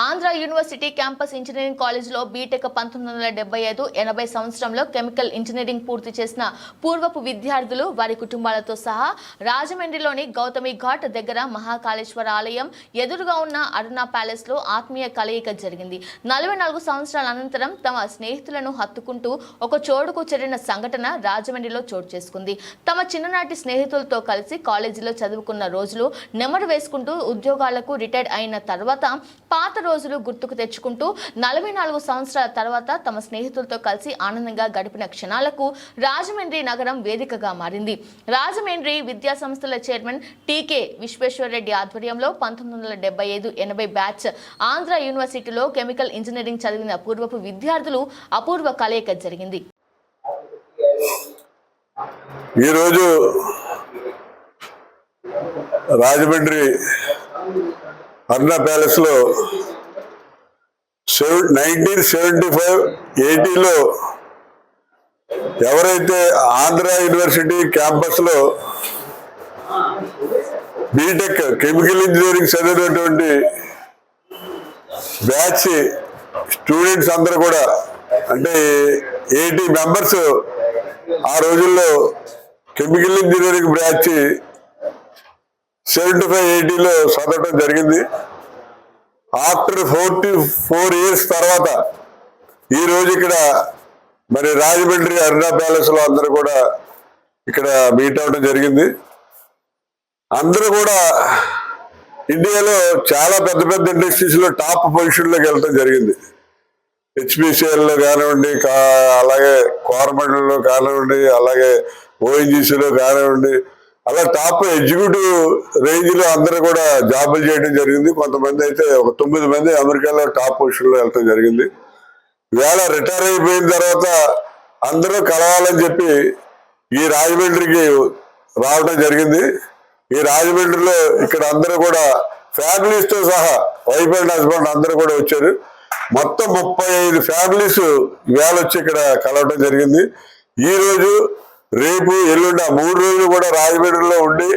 Andhra university campus engineering కాలేజీలో BTech పంతొమ్మిది వందల డెబ్బై ఐదు ఎనభై సంవత్సరంలో కెమికల్ ఇంజనీరింగ్ పూర్తి చేసిన పూర్వపు విద్యార్థులు వారి కుటుంబాలతో సహా రాజమండ్రిలోని గౌతమి ఘాట్ దగ్గర మహాకాళేశ్వర ఆలయం ఎదురుగా ఉన్న అరుణ ప్యాలెస్లో ఆత్మీయ కలయిక జరిగింది. నలభై నాలుగు సంవత్సరాల అనంతరం తమ స్నేహితులను హత్తుకుంటూ ఒక చోటుకు చేరిన సంఘటన రాజమండ్రిలో చోటు చేసుకుంది. తమ చిన్ననాటి స్నేహితులతో కలిసి కాలేజీలో చదువుకున్న రోజులు నెమరు వేసుకుంటూ ఉద్యోగాలకు రిటైర్డ్ అయిన తర్వాత పాత రోజులు గుర్తుకు తెచ్చుకుంటూ నలభై నాలుగు సంవత్సరాల తర్వాత తమ స్నేహితులతో కలిసి ఆనందంగా గడిపిన క్షణాలకు రాజమండ్రి నగరం వేదికగా మారింది. రాజమండ్రి విద్యా సంస్థల చైర్మన్ టీకే విశ్వేశ్వరరెడ్డి ఆధ్వర్యంలో పంతొమ్మిది వందల డెబ్బై ఐదు ఎనభై బ్యాచ్ ఆంధ్ర యూనివర్సిటీలో కెమికల్ ఇంజనీరింగ్ చదివిన పూర్వపు విద్యార్థులు అపూర్వ కలయిక జరిగింది. ఈరోజు రాజమండ్రి అర్ణ ప్యాలెస్లో నైన్టీన్ సెవెంటీ ఫైవ్ ఎయిటీలో ఎవరైతే ఆంధ్ర యూనివర్సిటీ క్యాంపస్లో బీటెక్ కెమికల్ ఇంజనీరింగ్ చదివినటువంటి బ్యాచ్ స్టూడెంట్స్ అందరూ కూడా అంటే ఎయిటీ మెంబర్స్ ఆ రోజుల్లో chemical engineering batch seventy five ఎయిటీలో చదవటం జరిగింది. ఆఫ్టర్ ఫోర్టీ ఫోర్ ఇయర్స్ తర్వాత ఈ రోజు ఇక్కడ మరి రాజమండ్రి అరుణా ప్యాలెస్లో అందరూ కూడా ఇక్కడ మీట్ అవడం జరిగింది. అందరూ కూడా ఇండియాలో చాలా పెద్ద పెద్ద ఇండస్ట్రీస్లో టాప్ పొజిషన్లోకి వెళ్ళటం జరిగింది. హెచ్పిసిఎల్లో కానివ్వండి కా- అలాగే కోరమండల్లో కానివ్వండి అలాగే ఓఎన్జీసీలో కానివ్వండి అలా టాప్ ఎగ్జిక్యూటివ్ రేంజ్లో అందరూ కూడా జాబులు చేయడం జరిగింది. కొంతమంది అయితే ఒక తొమ్మిది మంది అమెరికాలో టాప్ పొజిషన్లో వెళ్ళటం జరిగింది. వేళ రిటైర్ అయిపోయిన తర్వాత అందరూ కలవాలని చెప్పి ఈ రాజమండ్రికి రావడం జరిగింది. ఈ రాజమండ్రిలో ఇక్కడ అందరూ కూడా ఫ్యామిలీస్తో సహా వైఫ్ అండ్ హస్బెండ్ అందరూ కూడా వచ్చారు. మొత్తం ముప్పై ఐదు ఫ్యామిలీస్ వేళ వచ్చి ఇక్కడ కలవడం జరిగింది. ఈరోజు రేపు ఎల్లుండి మూడు రోజులు కూడా రాజమండ్రిలో ఉండి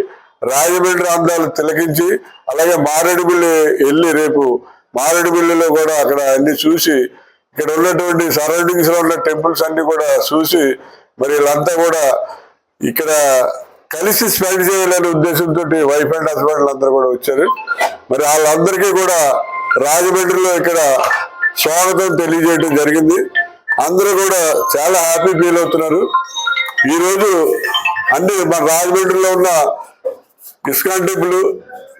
రాజమండ్రి అందాలు తిలకించి అలాగే మారేడుమిల్లి వెళ్ళి రేపు మారేడుమిల్లిలో కూడా అక్కడ అన్ని చూసి ఇక్కడ ఉన్నటువంటి సరౌండింగ్స్లో ఉన్న టెంపుల్స్ అన్ని కూడా చూసి మరి వీళ్ళంతా కూడా ఇక్కడ కలిసి స్పెండ్ చేయాలనే ఉద్దేశంతో వైఫ్ అండ్ హస్బెండ్ అందరూ కూడా వచ్చారు. మరి వాళ్ళందరికీ కూడా రాజమండ్రిలో ఇక్కడ స్వాగతం తెలియజేయడం జరిగింది. అందరూ కూడా చాలా హ్యాపీ ఫీల్ అవుతున్నారు. ఈరోజు అన్ని మన రాజమండ్రిలో ఉన్న ISKCON temple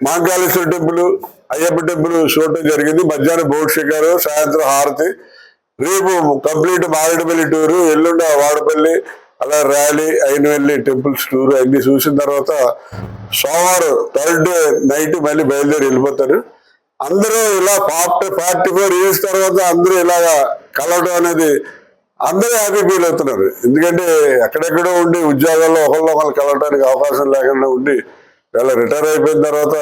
Mankaleshwara temple Ayyappa temple చూడటం జరిగింది. మధ్యాహ్నం బోట్ షికారు సాయంత్రం హారతి. రేపు కంప్లీట్ మారేడుపల్లి టూరు ఎల్లుండ వాడపల్లి అలా ర్యాలీ అయినవెల్లి టెంపుల్స్ టూర్ అన్ని చూసిన తర్వాత సోమవారం థర్డ్ డే నైట్ మళ్ళీ బయలుదేరి వెళ్ళిపోతారు. అందరూ ఇలా ఫార్టీ ఫార్టీ ఫోర్ ఇయర్స్ తర్వాత అందరూ ఇలాగా కలవడం అనేది అందరూ హ్యాపీ ఫీల్ అవుతున్నారు. ఎందుకంటే ఎక్కడెక్కడో ఉండి ఉద్యోగాల్లో ఒకళ్ళు ఒకళ్ళు కలవడానికి అవకాశం లేకుండా ఉండి వీళ్ళ రిటైర్ అయిపోయిన తర్వాత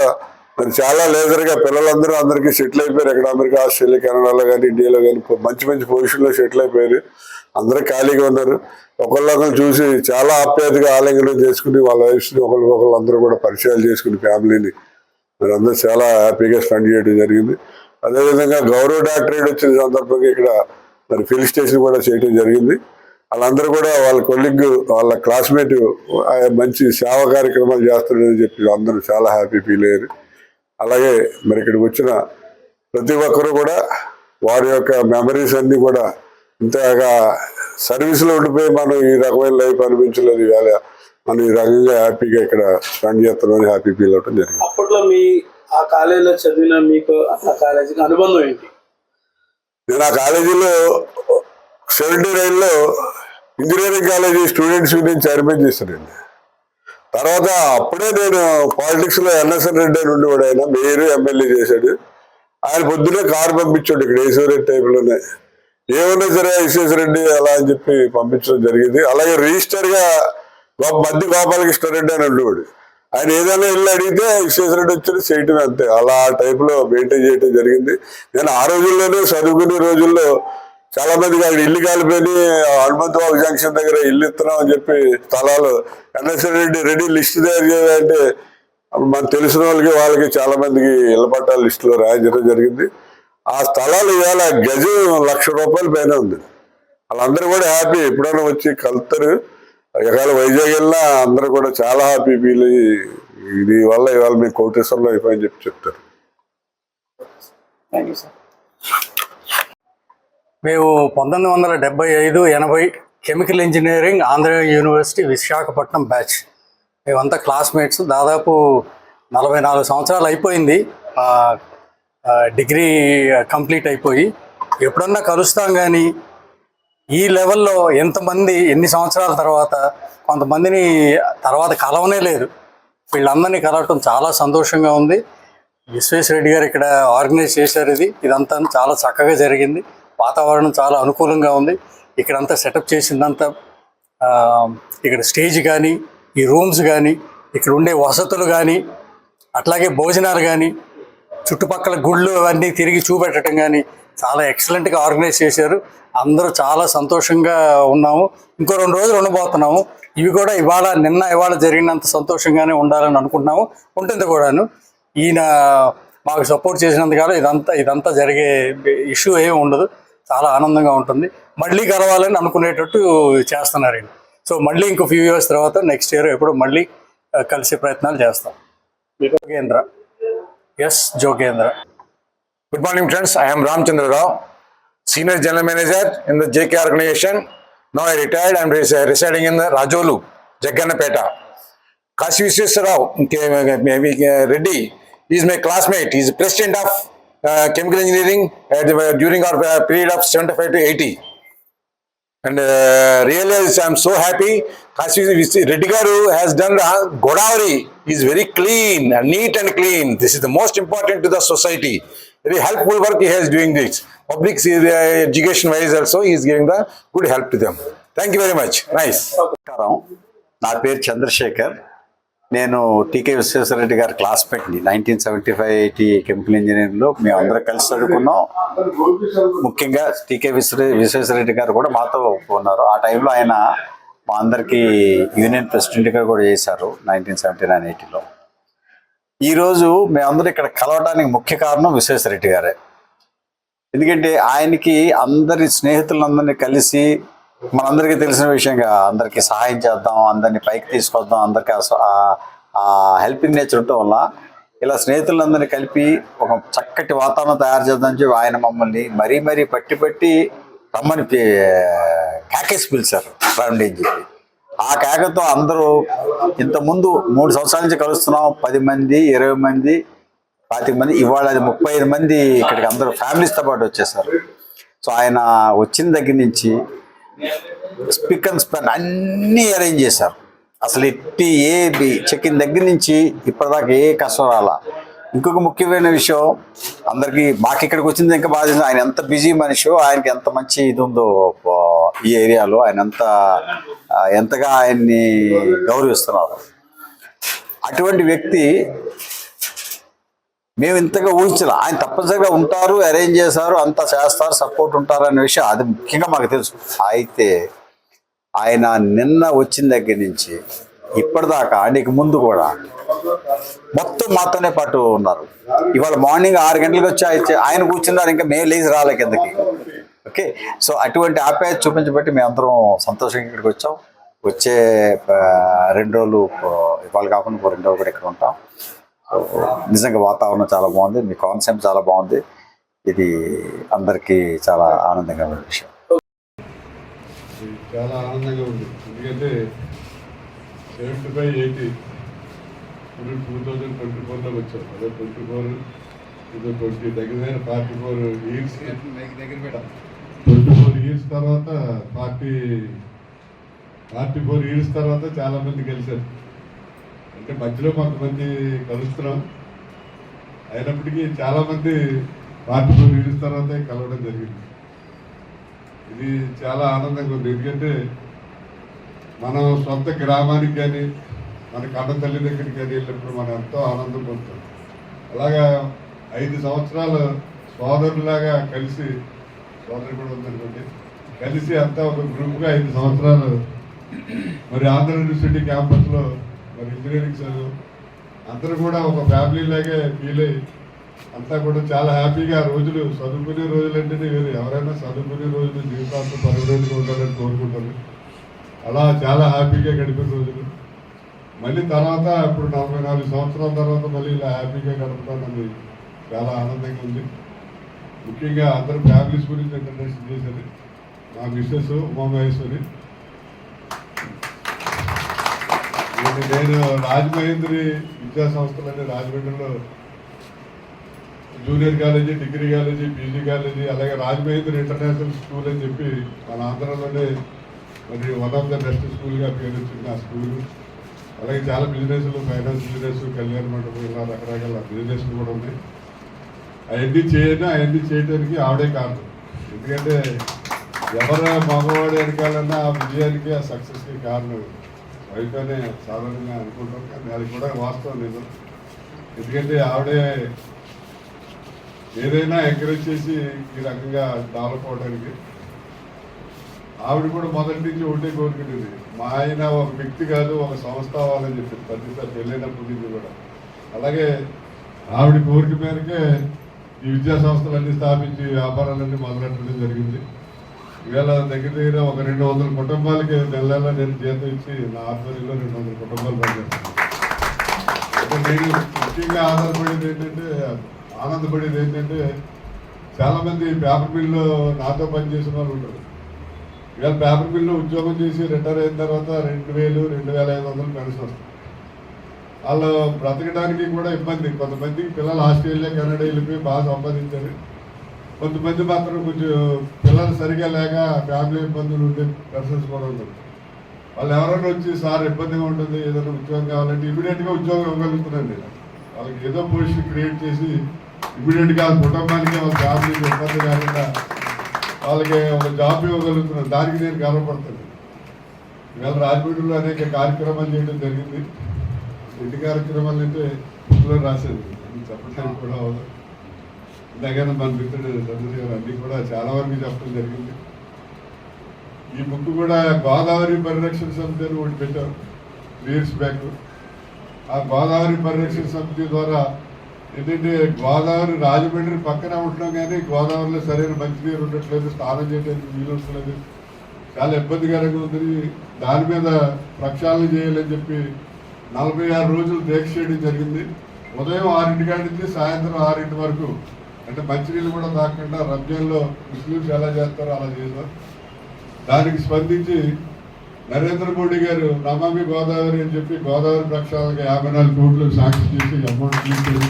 మరి చాలా లేజర్గా పిల్లలందరూ అందరికీ సెటిల్ అయిపోయారు. ఎక్కడ అమెరికా ఆస్ట్రేలియా కెనడాలో కానీ ఇండియాలో కానీ మంచి మంచి పొజిషన్లో సెటిల్ అయిపోయారు. అందరూ ఖాళీగా ఉన్నారు. ఒకళ్ళొకళ్ళు చూసి చాలా ఆప్యాయతగా ఆలింగనం చేసుకుని వాళ్ళ వైఫ్స్ని ఒకరికొకరు అందరూ కూడా పరిచయాలు చేసుకుని ఫ్యామిలీని మరి అందరూ చాలా హ్యాపీగా స్పెండ్ చేయడం జరిగింది. అదేవిధంగా గౌరవ డాక్టరేట్ వచ్చిన సందర్భంగా ఇక్కడ మరి ఫిల్ స్టేషన్ కూడా చేయడం జరిగింది. వాళ్ళందరూ కూడా వాళ్ళ కొలిగ్ వాళ్ళ క్లాస్మేట్ మంచి సేవా కార్యక్రమాలు చేస్తున్నారని చెప్పి అందరూ చాలా హ్యాపీ ఫీల్ అయ్యారు. అలాగే మరి ఇక్కడికి వచ్చిన ప్రతి ఒక్కరు కూడా వారి యొక్క మెమరీస్ అన్నీ కూడా ఇంతగా సర్వీస్లో ఉండిపోయి మనం ఈ రకమైన లైఫ్ అనిపించలేదు ఇవాళ మనం ఈ రకంగా హ్యాపీగా ఇక్కడ స్పెండ్ చేస్తున్నామని హ్యాపీ ఫీల్ అవడం జరిగింది. అప్పట్లో మీ ఆ కాలేజీలో చదివిన మీకు ఆ కాలేజీకి అనుబంధం ఏంటి? నేను ఆ కాలేజీలో సెవెంటీ నైన్లో engineering college students union chairman చేశానండి. తర్వాత అప్పుడే నేను పాలిటిక్స్లో ఎన్ఎస్ఎన్ రెడ్డి అని ఉండేవాడు ఆయన మేయర్ ఎమ్మెల్యే చేశాడు. ఆయన పొద్దునే కారు పంపించాడు ఇక్కడ ఈశ్వరెడ్డి టైంలోనే. ఏమన్నా సరే విశ్వేశ్వర రెడ్డి అలా అని చెప్పి పంపించడం జరిగింది. అలాగే రిజిస్టర్గా గోప- మధ్య గోపాలకృష్ణారెడ్డి అని ఉండేవాడు. ఆయన ఏదైనా ఇల్లు అడిగితే విశ్వేశ్వరుడు రెడ్డి వచ్చి చేయటం అంతే. అలా ఆ టైప్ మెయింటైన్ చేయటం జరిగింది. నేను ఆ రోజుల్లోనే చదువుకునే రోజుల్లో చాలా మందికి ఆయన ఇల్లు కాలిపోయి హనుమంతబాబు జంక్షన్ దగ్గర ఇల్లు ఇస్తున్నాం అని చెప్పి స్థలాలు ఎన్ఎస్ఎన్ రెడ్డి రెడీ లిస్ట్ తయారు చేయాలంటే అప్పుడు మనకు తెలిసిన వాళ్ళకి వాళ్ళకి చాలా మందికి ఇళ్ళ పట్టాల లిస్టులో రాయించడం జరిగింది. ఆ స్థలాలు ఇవాళ గజం లక్ష రూపాయల పైన ఉంది. వాళ్ళందరూ కూడా హ్యాపీ. ఎప్పుడైనా వచ్చి కలుతారు ఒకవేళ వైజాగ్ వెళ్ళినా అందరూ కూడా చాలా హ్యాపీ ఫీల్ అయ్యి ఇది వల్ల ఇవాళ మీ కోటేశ్వరంలో అయిపోయని చెప్పి చెప్తారు. థ్యాంక్ యూ సార్ మేము పంతొమ్మిది వందల డెబ్బై ఐదు ఎనభై chemical engineering Andhra university Visakhapatnam batch. మేమంతా క్లాస్మేట్స్. దాదాపు నలభై నాలుగు సంవత్సరాలు అయిపోయింది. డిగ్రీ కంప్లీట్ అయిపోయి. ఎప్పుడన్నా కలుస్తాం కానీ ఈ లెవెల్లో ఎంతమంది ఎన్ని సంవత్సరాల తర్వాత కొంతమందిని తర్వాత కలవనే లేదు. వీళ్ళందరినీ కలవటం చాలా సంతోషంగా ఉంది. విశ్వేశ్వరెడ్డి గారు ఇక్కడ ఆర్గనైజ్ చేశారు ఇది. ఇదంతా చాలా చక్కగా జరిగింది. వాతావరణం చాలా అనుకూలంగా ఉంది. ఇక్కడంతా సెటప్ చేసిందంతా ఇక్కడ స్టేజ్ కానీ ఈ రూమ్స్ కానీ ఇక్కడ ఉండే వసతులు కానీ అట్లాగే భోజనాలు కానీ చుట్టుపక్కల గుళ్ళు అవన్నీ తిరిగి చూపెట్టడం కానీ చాలా ఎక్సలెంట్గా ఆర్గనైజ్ చేశారు. అందరూ చాలా సంతోషంగా ఉన్నాము. ఇంకో రెండు రోజులు ఉండబోతున్నాము. ఇవి కూడా ఇవాళ నిన్న ఇవాళ జరిగినంత సంతోషంగానే ఉండాలని అనుకుంటున్నాము. ఉంటుంది కూడాను. ఈయన మాకు సపోర్ట్ చేసినందుకు ఇదంతా ఇదంతా జరిగే ఇష్యూ ఏమి ఉండదు. చాలా ఆనందంగా ఉంటుంది. మళ్ళీ కలవాలని అనుకునేటట్టు చేస్తున్నారు ఈయన. సో మళ్ళీ ఇంకో ఫ్యూ ఇయర్స్ తర్వాత నెక్స్ట్ ఇయర్ ఎప్పుడు మళ్ళీ కలిసే ప్రయత్నాలు చేస్తాం. Jogendra. Yes Jogendra. Good morning, friends. I am Ramchandra Rao, Senior General Manager in the JK organization. Now I retired. I am residing in the Rajolu, Jaggannapeta. Kashi uh, Reddy he is my classmate. He is president of uh, chemical engineering the, during our uh, period of 75 to 80. And uh, really, I am so happy. Kashi Reddy Garu has done the Godavari. Is very clean, neat and clean. This is the most important to the society. Very helpful work he has doing this. Public uh, education wise also, he is giving the good help to them. Thank you very much. Nice. నమస్కారం నా పేరు చంద్రశేఖర్ నేను TK Vishweshwar Reddy గారి క్లాస్మేట్ని nineteen seventy five eighty chemical ఇంజనీరింగ్లో మేము అందరం కలిసి చదువుకున్నాం ముఖ్యంగా టీకే విశ్వ విశ్వేశ్వరరెడ్డి గారు కూడా మాతో ఉన్నారు ఆ టైంలో ఆయన మా అందరికీ యూనియన్ ప్రెసిడెంట్గా కూడా చేశారు నైన్టీన్ సెవెంటీ నైన్ ఎయిటీలో ఈరోజు మేమందరూ ఇక్కడ కలవడానికి ముఖ్య కారణం విశ్వేశ్వరరెడ్డి గారే. ఎందుకంటే ఆయనకి అందరి స్నేహితులందరినీ కలిసి మనందరికీ తెలిసిన విషయంగా అందరికీ సహాయం చేద్దాం అందరినీ పైకి తీసుకొద్దాం అందరికీ హెల్పింగ్ నేచర్ ఉండటం వల్ల ఇలా స్నేహితులందరినీ కలిపి ఒక చక్కటి వాతావరణం తయారు చేద్దాం చెప్పి ఆయన మమ్మల్ని మరీ మరీ పట్టి పట్టి రమ్మని పి- పిలిచారు. రండి అని చెప్పి. ఆ కేకతో అందరూ ఇంతకుముందు మూడు సంవత్సరాల నుంచి కలుస్తున్నాం. పది మంది ఇరవై మంది పాతిక మంది ఇవాళ అది ముప్పై ఐదు మంది ఇక్కడికి అందరూ ఫ్యామిలీస్తో పాటు వచ్చేసారు. సో ఆయన వచ్చిన దగ్గర నుంచి స్పిక్ అండ్ స్పెన్ అన్నీ అరేంజ్ చేశారు. అసలు ఎట్టి ఏ చెక్కిన దగ్గర నుంచి ఇప్పటిదాకా ఏ కష్టం రాలా. ఇంకొక ముఖ్యమైన విషయం అందరికీ మాకు ఇక్కడికి వచ్చింది ఇంకా బాధ ఆయన ఎంత బిజీ మనిషి ఆయనకి ఎంత మంచి ఇది ఉందో ఈ ఏరియాలో ఆయన ఎంత ఎంతగా ఆయన్ని గౌరవిస్తున్నారు. అటువంటి వ్యక్తి మేము ఇంతగా ఊహించాలి. ఆయన తప్పనిసరిగా ఉంటారు అరేంజ్ చేశారు అంతా చేస్తారు సపోర్ట్ ఉంటారు అనే విషయం అది ముఖ్యంగా మాకు తెలుసు. అయితే ఆయన నిన్న వచ్చిన దగ్గర నుంచి ఇప్పటిదాకా నీకు ముందు కూడా మొత్తం మాతోనే పాటు ఉన్నారు. ఇవాళ మార్నింగ్ ఆరు గంటలకు వచ్చి ఆయన- ఆయన కూర్చున్నారు ఇంకా మేము లేచి రాలే కిందకి. ఓకే? సో అటువంటి ఆప్యాయత చూపించబట్టి మేము అందరం సంతోషంగా ఇక్కడికి వచ్చాం. వచ్చే రెండు రోజులు ఇవాళ కాకుండా రెండు రోజులు కూడా ఇక్కడ ఉంటాం. సో నిజంగా వాతావరణం చాలా బాగుంది. మీ కాన్సెప్ట్ చాలా బాగుంది. ఇది అందరికీ చాలా ఆనందంగా ఉన్న విషయం. చాలా ఆనందంగా ఉంది. ఎందుకంటే సెవెంటీ ఫైవ్ ఎయిటీ ఇప్పుడు టూ థౌజండ్ ట్వంటీ ఫోర్లోకి వచ్చాం అదే ట్వంటీ ఫోర్ ఇది ట్వంటీ దగ్గర దగ్గర forty four years twenty four years తర్వాత ఫార్టీ ఫార్టీ ఫోర్ ఇయర్స్ తర్వాత చాలా మంది కలిశారు అంటే మధ్యలో కొంతమంది కలుస్తున్నాం అయినప్పటికీ చాలా మంది ఫార్టీ ఫోర్ ఇయర్స్ తర్వాతే కలవడం జరిగింది. ఇది చాలా ఆనందంగా ఉంది. ఎందుకంటే మనం సొంత గ్రామానికి కానీ మన కన్న తల్లి దగ్గరికి కానీ వెళ్ళినప్పుడు మనం ఎంతో ఆనందం పొందుతాం. అలాగా ఐదు సంవత్సరాలు సోదరులాగా కలిసి సోదరు కూడా ఉందనుకోండి కలిసి అంతా ఒక గ్రూప్గా ఐదు సంవత్సరాలు మరి ఆంధ్ర యూనివర్సిటీ క్యాంపస్లో మరి ఇంజనీరింగ్ చదువు అందరూ కూడా ఒక ఫ్యామిలీ లాగే ఫీల్ అయ్యి అంతా కూడా చాలా హ్యాపీగా రోజులు చదువుకునే రోజులు అంటేనే వేరు. ఎవరైనా చదువుకునే రోజులు జీవితాంతం పరుగు రోజులు ఉండాలని కోరుకుంటారు. అలా చాలా హ్యాపీగా గడిపిన రోజులు. మళ్ళీ తర్వాత ఇప్పుడు నలభై నాలుగు సంవత్సరాల తర్వాత మళ్ళీ ఇలా హ్యాపీగా గడుపుతానని చాలా ఆనందంగా ఉంది. ముఖ్యంగా అందరూ ఫ్యామిలీస్ గురించి ఇంటర్నేషన్ చేశారు. మా మిస్సెస్ ఉమామహేశ్వరి. నేను- రాజమహేంద్రి విద్యా సంస్థలనే రాజమండ్రిలో junior college degree college PG college అలాగే రాజమహేంద్రి ఇంటర్నేషనల్ స్కూల్ అని చెప్పి మన ఆంధ్రలోనే మరి వన్ ఆఫ్ ద బెస్ట్ స్కూల్గా పేరు వచ్చింది ఆ స్కూల్ అలాగే చాలా బిజినెస్లు ఫైనాన్స్ బిజినెస్ కళ్యాణ మండపం ఇలా రకరకాల బిజినెస్లు కూడా ఉన్నాయి. అవన్నీ చేయను అవన్నీ చేయడానికి ఆవిడే కారణం. ఎందుకంటే ఎవరు మగవాడు వెనకాలన్నా ఆ విజయానికి ఆ సక్సెస్కి కారణం వైఫ్ అనే సాధారణంగా అనుకుంటాం కానీ అది కూడా వాస్తవం నిజం ఎందుకంటే ఆవిడే ఏదైనా ఎంకరేజ్ చేసి ఈ రకంగా డెవలప్ అవడానికి ఆవిడ కూడా మొదటి నుంచి ఒకటే కోరుకుంటుంది. మా ఆయన ఒక వ్యక్తి కాదు ఒక సంస్థ అవ్వాలని చెప్పింది. ప్రతిసారి వెళ్ళేటప్పటి నుంచి కూడా. అలాగే ఆవిడ కోరిక మేరకే ఈ విద్యా సంస్థలన్నీ స్థాపించి వ్యాపారాలన్నీ మొదలెట్టడం జరిగింది. ఇవాళ దగ్గర దగ్గర ఒక రెండు వందల కుటుంబాలకి నెల నేను జీతం ఇచ్చి నా ఆధ్వర్యంలో రెండు వందల కుటుంబాలు పనిచేస్తాను. నేను ముఖ్యంగా ఆధారపడేది ఏంటంటే ఆనందపడేది ఏంటంటే చాలామంది పేపర్ మిల్లో నాతో పనిచేసిన వాళ్ళు ఉంటారు. ఇవాళ పేపర్ మిల్లో ఉద్యోగం చేసి రిటైర్ అయిన తర్వాత రెండు వేలు రెండు వేల ఐదు వందలు పెన్షన్ వస్తుంది. వాళ్ళు బ్రతకడానికి కూడా ఇబ్బంది. కొంతమందికి పిల్లలు ఆస్ట్రేలియా కెనడా వెళ్ళిపోయి బాగా సంపాదించారు. కొంతమంది మాత్రం కొంచెం పిల్లలు సరిగా లేక ఫ్యామిలీ ఇబ్బందులు ఉండే పర్సన్స్ కూడా ఉన్నారు. వాళ్ళు ఎవరైనా వచ్చి సార్ ఇబ్బందిగా ఉంటుంది ఏదైనా ఉద్యోగం కావాలంటే ఇమీడియట్గా ఉద్యోగం ఇవ్వగలుగుతున్నాను వాళ్ళకి ఏదో పొజిషన్ క్రియేట్ చేసి ఇమీడియట్గా వాళ్ళ కుటుంబానికి వాళ్ళ ఫ్యామిలీకి ఇబ్బంది కాకుండా వాళ్ళకి ఒక జాబ్ ఇవ్వగలుగుతున్నాను దానికి నేను గర్వపడతాను. ఇవాళ రాజమండ్రిలో అనేక కార్యక్రమాలు చేయడం జరిగింది. ఎన్ని కార్యక్రమాలు అంటే ఇంట్లో రాసేది చెప్పడానికి కూడా అవదు? ఇందాకైనా మన మిత్రుడు చంద్రశేఖర్ గారు కూడా చాలా వరకు చెప్పడం జరిగింది. ఈ బుక్ కూడా గోదావరి పరిరక్షణ సమితి అని ఒకటి పెట్టారు. Years back. ఆ గోదావరి పరిరక్షణ సమితి ద్వారా ఏంటంటే గోదావరి రాజమండ్రి పక్కన ఉంటున్నాం కానీ గోదావరిలో సరైన మంచినీరు ఉండట్లేదు స్నానం చేయడానికి వీలు ఉండట్లేదు చాలా ఇబ్బందికరంగా ఉంది దాని మీద ప్రక్షాళన చేయాలని చెప్పి నలభై ఆరు రోజులు దీక్ష చేయడం జరిగింది. ఉదయం ఆరింటి నుంచి సాయంత్రం ఆరింటి వరకు అంటే మంచినీళ్ళు కూడా తాకుండా రంజాన్లో ముస్లింస్ ఎలా చేస్తారో అలా చేశారు దానికి స్పందించి నరేంద్ర మోడీ గారు నమామి గోదావరి అని చెప్పి గోదావరి ప్రక్షాళనకి యాభై నాలుగు కోట్లు సాక్షి చేసి అమౌంట్ తీసుకెళ్ళి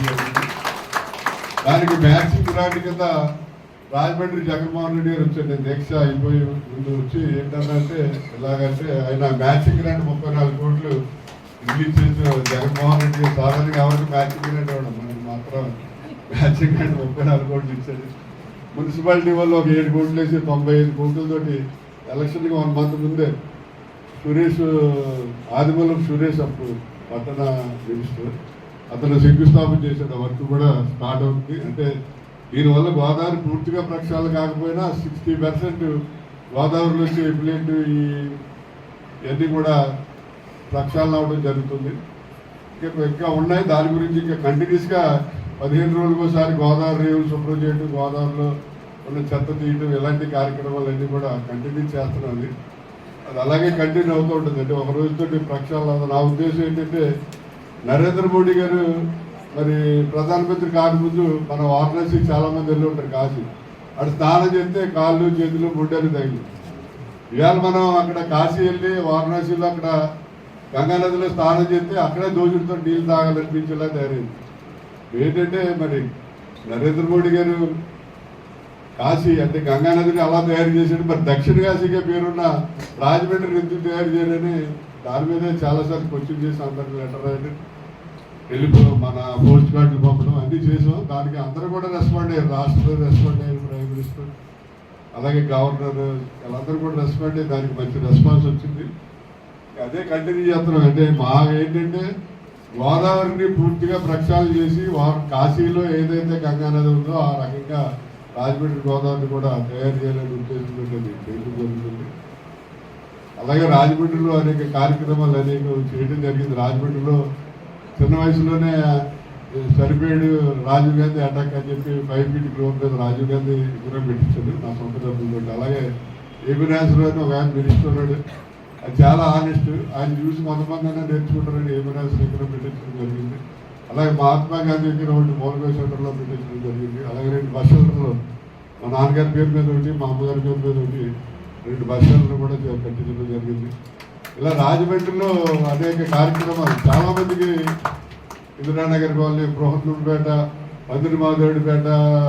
దానికి మ్యాచింగ్ గ్రాంట్ కింద రాజమండ్రి జగన్మోహన్ రెడ్డి గారు వచ్చాడు దీక్ష అయిపోయి ముందు వచ్చి ఏంటంటే ఇలాగంటే ఆయన మ్యాచింగ్ గ్రాంట్ ముప్పై నాలుగు కోట్లు రిలీజ్ చేసిన జగన్మోహన్ రెడ్డి గారు సాధారణంగా ఎవరికి మ్యాచింగ్ గ్రాంట్ ఇవ్వడం. మనకి మాత్రం మ్యాచింగ్ గ్రాంట్ ముప్పై నాలుగు కోట్లు ఇచ్చాడు. మున్సిపాలిటీ వాళ్ళు ఒక ఏడు కోట్లు వేసి తొంభై ఐదు కోట్లతోటి ఎలక్షన్కి వన్ మంత్ ముందే సురేష్ ఆదిమూలం సురేష్ అప్పుడు పట్టణ మినిస్టర్. అతను శంకుస్థాపన చేశాడు. వర్క్ కూడా స్టార్ట్ అవుతుంది. అంటే దీనివల్ల గోదావరి పూర్తిగా ప్రక్షాళన కాకపోయినా సిక్స్టీ పర్సెంట్ గోదావరిలో వచ్చే ఈ ఇవన్నీ కూడా ప్రక్షాళన అవడం జరుగుతుంది. ఇంకా ఇంకా ఉన్నాయి. దాని గురించి ఇంకా కంటిన్యూస్గా పదిహేను రోజులకోసారి గోదావరి రేవులు శుభ్రం చేయడం గోదావరిలో ఉన్న చెత్త తీయడం ఇలాంటి కార్యక్రమాలన్నీ కూడా కంటిన్యూ చేస్తున్నది అది అలాగే కంటిన్యూ అవుతూ ఉంటుంది. అంటే ఒక రోజుతో ప్రక్షాళన నా ఉద్దేశం ఏంటంటే నరేంద్ర మోడీ గారు మరి ప్రధానమంత్రి కాకముందు మన వారణాసికి చాలామంది వెళ్ళి ఉంటారు కాశీ. అక్కడ స్నానం చేస్తే కాళ్ళు చేతులు ముడ్డలు తగిలి ఇవాళ మనం అక్కడ కాశీ వెళ్ళి వారణాసిలో అక్కడ గంగా నదిలో స్నానం చేస్తే అక్కడే దోషులతో నీళ్ళు తాగాలనిపించేలా తయారైంది. ఏంటంటే మరి నరేంద్ర మోడీ గారు కాశీ అంటే గంగానదిని అలా తయారు చేశాడు. మరి దక్షిణ కాశీగా పేరున్న రాజమండ్రి ఎందుకు తయారు చేయాలని దాని మీదే చాలాసార్లు క్వశ్చన్ చేసి అందరికి లెటర్ రాయడం. వెళ్ళిపో మన పోస్ట్ కార్డులు పంపడం అన్నీ చేసాం. దానికి అందరూ కూడా రెస్పాండ్ అయ్యారు. రాష్ట్రంలో రెస్పాండ్ అయ్యారు ప్రైమ్ మినిస్టర్. అలాగే గవర్నర్ వాళ్ళందరూ కూడా రెస్పాండ్ అయ్యి దానికి మంచి రెస్పాన్స్ వచ్చింది. అదే కంటిన్యూ చేస్తున్నాం. అంటే మా ఏంటంటే గోదావరిని పూర్తిగా ప్రక్షాళన చేసి వారు కాశీలో ఏదైతే గంగానది ఉందో ఆ రకంగా రాజమండ్రి గోదావరిని కూడా తయారు చేయాలని ఉద్దేశంతో అది చేయడం జరుగుతుంది. అలాగే రాజమండ్రిలో అనేక కార్యక్రమాలు అనేక చేయడం జరిగింది. రాజమండ్రిలో చిన్న వయసులోనే చనిపోయాడు రాజీవ్ గాంధీ అటాక్ అని చెప్పి ఫైవ్ ఫీట్ గ్రౌండ్ మీద రాజీవ్ గాంధీ విగ్రహం పెట్టించాడు నా సొంత డబ్బులతో అలాగే ఏబినాసులు అని ఒక ఆయన మినిస్టర్ అది చాలా ఆనెస్ట్ ఆయన చూసి కొంతమంది అయినా నేర్చుకుంటారని ఏబినాసులు విగ్రహం పెట్టించడం జరిగింది. అలాగే మహాత్మా గాంధీ ఒకటి మౌలిక సెంటర్లో పెట్టించడం జరిగింది. అలాగే రెండు బస్ షెల్టర్లు మా నాన్నగారి పేరు మీద ఒకటి మా అమ్మగారి పేరు మీద ఒకటి రెండు బస్ షెల్టర్లు కూడా కట్టించడం జరిగింది. ఇలా రాజమండ్రిలో అనేక కార్యక్రమాలు చాలామందికి ఇందిరానగర్ కాలనీ బృహత్పేట పందిరి మాధవుడిపేట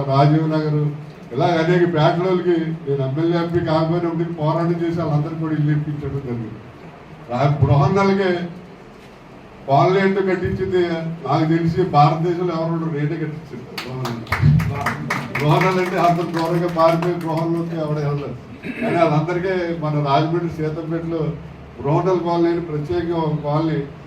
రాజీవ్ నగర్ ఇలా అనేక పేటలోకి నేను ఎమ్మెల్యే ఎంపీ కాకపోయినప్పటికీ పోరాటం చేసి వాళ్ళందరికీ కూడా ఇల్లు ఇప్పించడం జరిగింది. రా- బృహన్నలకి కాలనీ ఏంటో కట్టించింది? నాకు తెలిసి భారతదేశంలో ఎవరు రేటే కట్టించింది. గృహాలు అంటే అంత ఘోరంగా మారిపోయి గృహంలోకి ఎవడ వెళ్ళలేదు కానీ వాళ్ళందరికీ మన రాజమండ్రి సీతంపేటలో గృహణల కాలనీ అని ప్రత్యేక కాలనీ